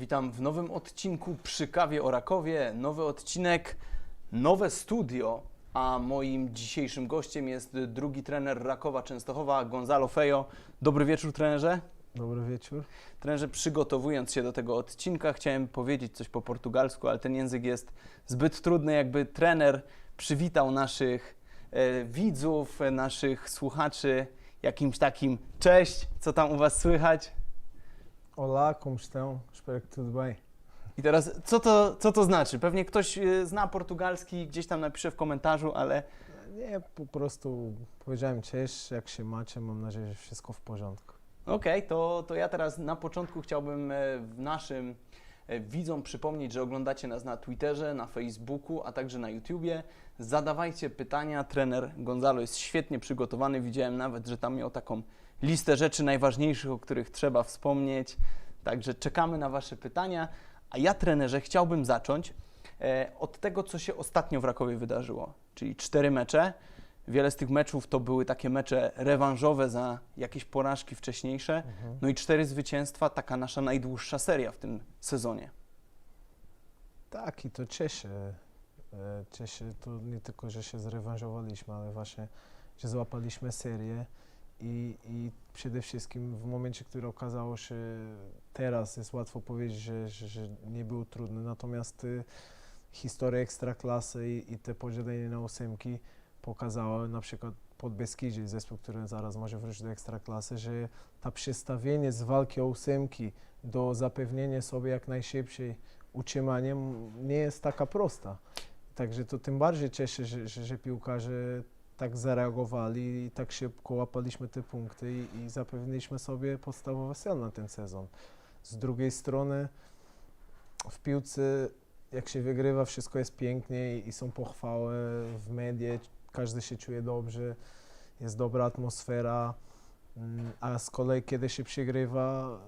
Witam w nowym odcinku przy kawie o Rakowie. Nowy odcinek, nowe studio, a moim dzisiejszym gościem jest drugi trener Rakowa Częstochowa, Gonzalo Fejo. Dobry wieczór trenerze. Dobry wieczór. Trenerze, przygotowując się do tego odcinka, chciałem powiedzieć coś po portugalsku, ale ten język jest zbyt trudny, jakby trener przywitał naszych e, widzów, e, naszych słuchaczy jakimś takim cześć, co tam u Was słychać? Olá, como estão? Espero que tudo bem. I teraz, co to, co to znaczy? Pewnie ktoś e, zna portugalski, gdzieś tam napisze w komentarzu, ale Nie, po prostu powiedziałem cześć, jak się macie, mam nadzieję, że wszystko w porządku. okej, to, to ja teraz na początku chciałbym e, w naszym e, widzom przypomnieć, że oglądacie nas na Twitterze, na Facebooku, a także na YouTubie. Zadawajcie pytania. Trener Gonzalo jest świetnie przygotowany. Widziałem nawet, że tam miał taką listę rzeczy najważniejszych, o których trzeba wspomnieć. Także czekamy na Wasze pytania. A ja, trenerze, chciałbym zacząć e, od tego, co się ostatnio w Rakowie wydarzyło, czyli cztery mecze. Wiele z tych meczów to były takie mecze rewanżowe za jakieś porażki wcześniejsze. No i cztery zwycięstwa, taka nasza najdłuższa seria w tym sezonie. Tak, i to cieszy. E, Cieszy to nie tylko, że się zrewanżowaliśmy, ale właśnie, że złapaliśmy serię i, i przede wszystkim w momencie, który okazało się teraz, jest łatwo powiedzieć, że, że, że nie był trudny, natomiast y, historia Ekstraklasy i, i te podzielenie na ósemki pokazały na przykład pod Beskidzie, zespół, który zaraz może wrócić do Ekstraklasy, że ta przestawienie z walki o ósemki do zapewnienia sobie jak najszybciej utrzymaniem nie jest taka prosta. Także to tym bardziej cieszy, że, że, że piłkarze tak zareagowali i tak szybko łapaliśmy te punkty i, i zapewniliśmy sobie podstawowe cel na ten sezon. Z drugiej strony w piłce jak się wygrywa, wszystko jest pięknie i, i są pochwały w medie, każdy się czuje dobrze, jest dobra atmosfera, mm, a z kolei kiedy się przegrywa,